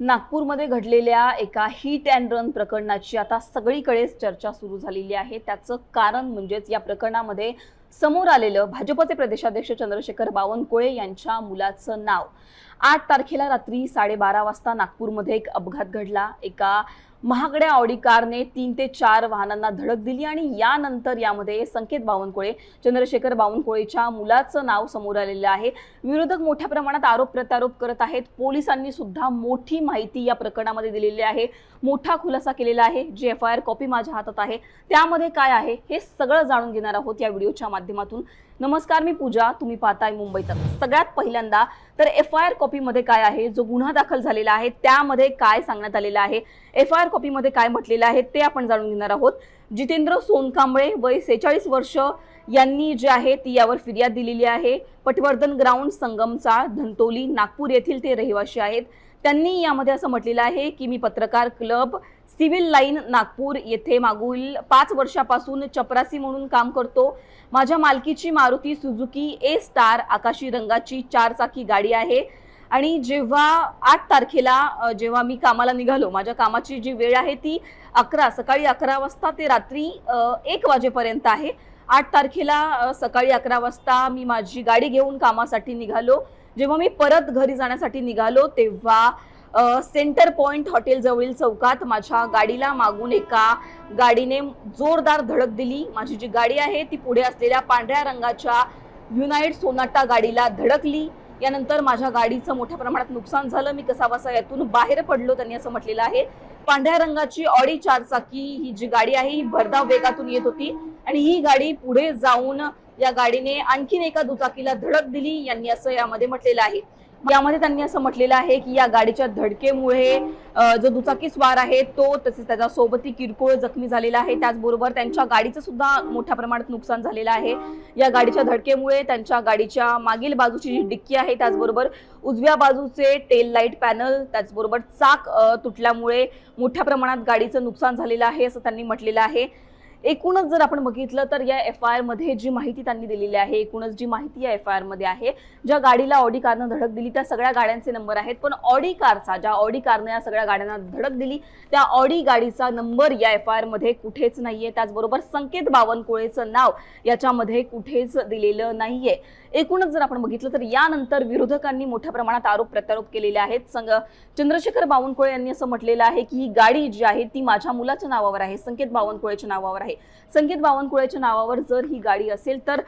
नागपूरमध्ये घडलेल्या एका हिट अँड रन प्रकरणाची आता सगळीकडेच चर्चा सुरू झालेली आहे. त्याचं कारण म्हणजेच या प्रकरणामध्ये समोर आलेलं भाजपचे प्रदेशाध्यक्ष चंद्रशेखर बावनकुळे यांच्या मुलाचं नाव. आठ तारखेला रात्री साडेबारा वाजता नागपूरमध्ये एक अपघात घडला. एका महागड्या ऑडी कारने तीन ते चार वाहनांना धडक दिली आणि यानंतर यामध्ये संकेत बावनकुळे चंद्रशेखर बावनकुळेच्या मुलाचं नाव समोर आलेलं आहे. विरोधक मोठ्या प्रमाणात आरोप प्रत्यारोप करत आहेत. पोलिसांनी सुद्धा मोठी माहिती या प्रकरणामध्ये दिलेली आहे. मोठा खुलासा केलेला आहे. जी एफ आय आर कॉपी माझ्या हातात आहे. त्यामध्ये काय आहे हे सगळं जाणून घेणार आहोत या व्हिडिओच्या माध्यमातून. नमस्कार मी पूजा. तुम्ही पाहताय मुंबई तक. सगळ्यात पहिल्यांदा तर एफ आय आर कॉपीमध्ये काय आहे? जो गुन्हा दाखल झालेला आहे त्यामध्ये काय सांगण्यात आलेलं आहे? एफ आय आर कॉपीमध्ये काय म्हटलेलं आहे ते आपण जाणून घेणार आहोत. जितेंद्र सोनकांबळे वय सेहेचाळीस वर्ष यांनी जे आहे ती यावर फिर्याद दिलेली आहे. पटवर्धन ग्राउंड संगमचाळ धंतोली नागपूर येथील ते रहिवासी आहेत. त्यांनी यामध्ये असं म्हटलेलं आहे की मी पत्रकार क्लब सिव्हिल लाईन नागपूर येथे मागील पाच वर्षापासून चपरासी म्हणून काम करतो. माझ्या मालकीची मारुती सुझुकी ए स्टार आकाशी रंगाची चारचाकी गाडी आहे. आणि जेव्हा आठ तारखेला जेव्हा मी कामाला निघालो माझ्या कामाची जी वेळ आहे ती अकरा सकाळी अकरा वाजता ते रात्री एक वाजेपर्यंत आहे. आठ तारखेला सकाळी अकरा वाजता मी माझी गाडी घेऊन कामासाठी निघालो. जेव्हा मी परत घरी जाण्यासाठी निघालो तेव्हा सेंटर पॉइंट हॉटेलजवळील चौकात माझ्या गाडीला मागून एका गाडीने जोरदार धडक दिली. माझी जी गाडी आहे ती पुढे असलेल्या पांढऱ्या रंगाच्या युनाइट सोनाटा गाडीला धडकली. यानंतर माझ्या गाडीचं मोठ्या प्रमाणात नुकसान झालं. मी कसाबसा यातून बाहेर पडलो त्यांनी असं म्हटलेलं आहे. पांढऱ्या रंगाची ऑडी चारचाकी ही जी गाडी आहे ही भरधाव वेगातून येत होती. आणि ही गाडी पुढे जाऊन या गाडीने आणखीन एका दुचाकीला धडक दिली. यांनी असं यामध्ये म्हटलेलं आहे. यामध्ये त्यांनी असं म्हटलेलं आहे की या गाडीच्या धडकेमुळे जो दुचाकी स्वार आहे तो तसेच त्याच्या सोबती किरकोळ जखमी झालेला आहे. त्याचबरोबर त्यांच्या गाडीचं सुद्धा मोठ्या प्रमाणात नुकसान झालेलं आहे. या गाडीच्या धडकेमुळे त्यांच्या गाडीच्या मागील बाजूची जी डिक्की आहे त्याचबरोबर उजव्या बाजूचे टेल लाइट पॅनल त्याचबरोबर चाक तुटल्यामुळे मोठ्या प्रमाणात गाडीचं नुकसान झालेलं आहे असं त्यांनी म्हटलेलं आहे. एकूणच जर आपण बघितलं तर या एफ आय आरमध्ये जी माहिती त्यांनी दिलेली आहे एकूणच जी माहिती या एफ आय आरमध्ये आहे ज्या गाडीला ऑडी कारनं धडक दिली त्या सगळ्या गाड्यांचे नंबर आहेत. पण ऑडी कारचा ज्या ऑडी कारनं या सगळ्या गाड्यांना धडक दिली त्या ऑडी गाडीचा नंबर या एफ आय आरमध्ये कुठेच नाहीये. त्याचबरोबर संकेत बावनकुळेचं नाव याच्यामध्ये कुठेच दिलेलं नाहीये. एकूणच जर आपण बघितलं तर यानंतर विरोधकांनी मोठ्या प्रमाणात आरोप प्रत्यारोप केलेले आहेत. संग चंद्रशेखर बावनकुळे यांनी असं म्हटलेलं आहे की ही गाडी जी आहे ती माझ्या मुलाच्या नावावर आहे. संकेत बावनकुळेच्या नावावर आहे संकेत बावनकुळेच्या नावावर जर ही गाडी असेल तर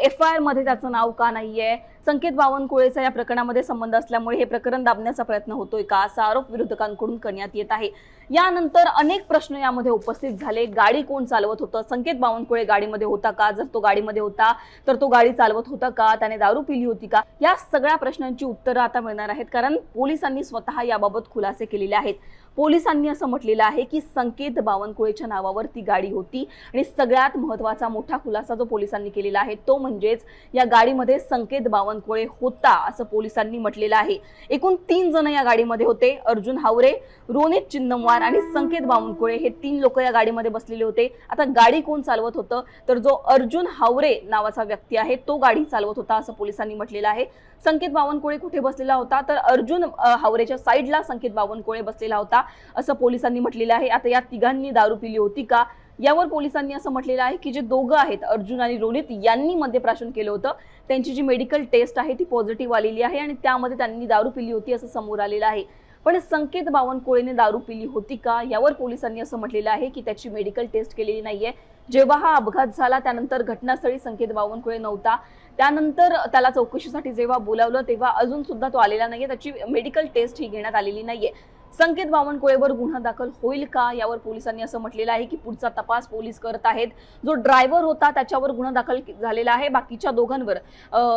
एफ आय आरमध्ये त्याचं नाव का नाहीये? संकेत बावनकुळेचा या प्रकरणामध्ये संबंध असल्यामुळे हे प्रकरण दाबण्याचा प्रयत्न होतोय का असा आरोप विरोधकांकडून करण्यात येत आहे. यानंतर अनेक प्रश्न यामध्ये उपस्थित झाले. गाडी कोण चालवत होतं? संकेत बावनकुळे गाडीमध्ये होता का? जर तो गाडीमध्ये होता तर तो गाडी चालवत होता का? त्याने दारू पिली होती का? या सगळ्या प्रश्नांची उत्तरं आता मिळणार आहेत कारण पोलिसांनी स्वतः याबाबत खुलासे केलेले आहेत. पोलिसांनी असं म्हटलेलं आहे की संकेत बावनकुळेच्या नावावर ती गाडी होती आणि सगळ्यात महत्त्वाचा मोठा खुलासा जो पोलिसांनी केलेला आहे तो म्हणजेच या गाडीमध्ये संकेत बावन बावनकुळे होता असं पोलिसांनी म्हटलेलं आहे. एकूण तीन जण या गाडीमध्ये होते. अर्जुन हावरे रोनित चिन्नमवार आणि संकेत बावनकुळे हे तीन लोक या गाडीमध्ये बसलेले होते. आता गाडी कोण चालवत होतं? तर जो अर्जुन हावरे नावाचा व्यक्ती आहे तो गाडी चालवत होता असं पोलिसांनी म्हटलेलं आहे. संकेत बावनकुळे कुठे बसलेला होता? तर अर्जुन हावरेच्या साईडला संकेत बावनकुळे बसलेला होता असं पोलिसांनी म्हटलेलं आहे. आता या तिघांनी दारू पिली होती का? यावर पोलिसांनी असं म्हटलेलं आहे की जे दोघं आहेत अर्जुन आणि रोलित यांनी मद्यप्राशन केलं होतं. त्यांची जी मेडिकल टेस्ट आहे ती पॉझिटिव्ह आलेली आहे आणि त्यामध्ये त्यांनी दारू पिली होती असं समोर आलेलं आहे. पण संकेत बावनकुळेने दारू पिली होती का? यावर पोलिसांनी असं म्हटलेलं आहे की त्याची मेडिकल टेस्ट केलेली नाहीये. जेव्हा हा अपघात झाला त्यानंतर घटनास्थळी संकेत बावनकुळे नव्हता. त्यानंतर त्याला चौकशीसाठी जेव्हा बोलावलं तेव्हा अजून सुद्धा तो आलेला नाहीये. त्याची मेडिकल टेस्ट ही घेण्यात आलेली नाहीये. संकेत बावनकुळेवर गुन्हा दाखल होईल का? यावर पोलिसांनी असं म्हटलेलं आहे की पुढचा तपास पोलीस करत आहेत. जो ड्रायव्हर होता त्याच्यावर गुन्हा दाखल झालेला आहे. बाकीच्या दोघांवर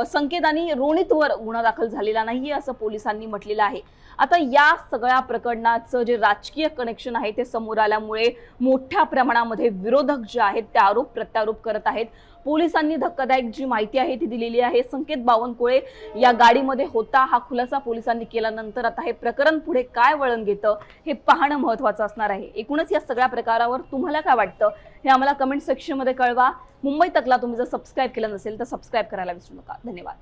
संकेत आणि रोणितवर गुन्हा दाखल झालेला नाही असं पोलिसांनी म्हटलेलं आहे. आता या सगळ्या प्रकरणाचं जे राजकीय कनेक्शन आहे ते समोर आल्यामुळे मोठ्या प्रमाणामध्ये विरोधक जे आहेत ते आरोप प्रत्यारोप करत आहेत. पोलिसांनी धक्कादायक जी माहिती आहे ती दिलेली आहे. संकेत बावनकुळे या गाडीमध्ये होता. हा खुलासा पोलिसांनी केल्यानंतर आता हे प्रकरण पुढे काय वळण घेतं हे पाहणं महत्वाचं असणार आहे. एकूणच या सगळ्या प्रकारावर तुम्हाला काय वाटतं हे आम्हाला कमेंट सेक्शनमध्ये कळवा. मुंबई तकला तुम्ही जर सबस्क्राईब केलं नसेल तर सबस्क्राईब करायला विसरू नका. धन्यवाद.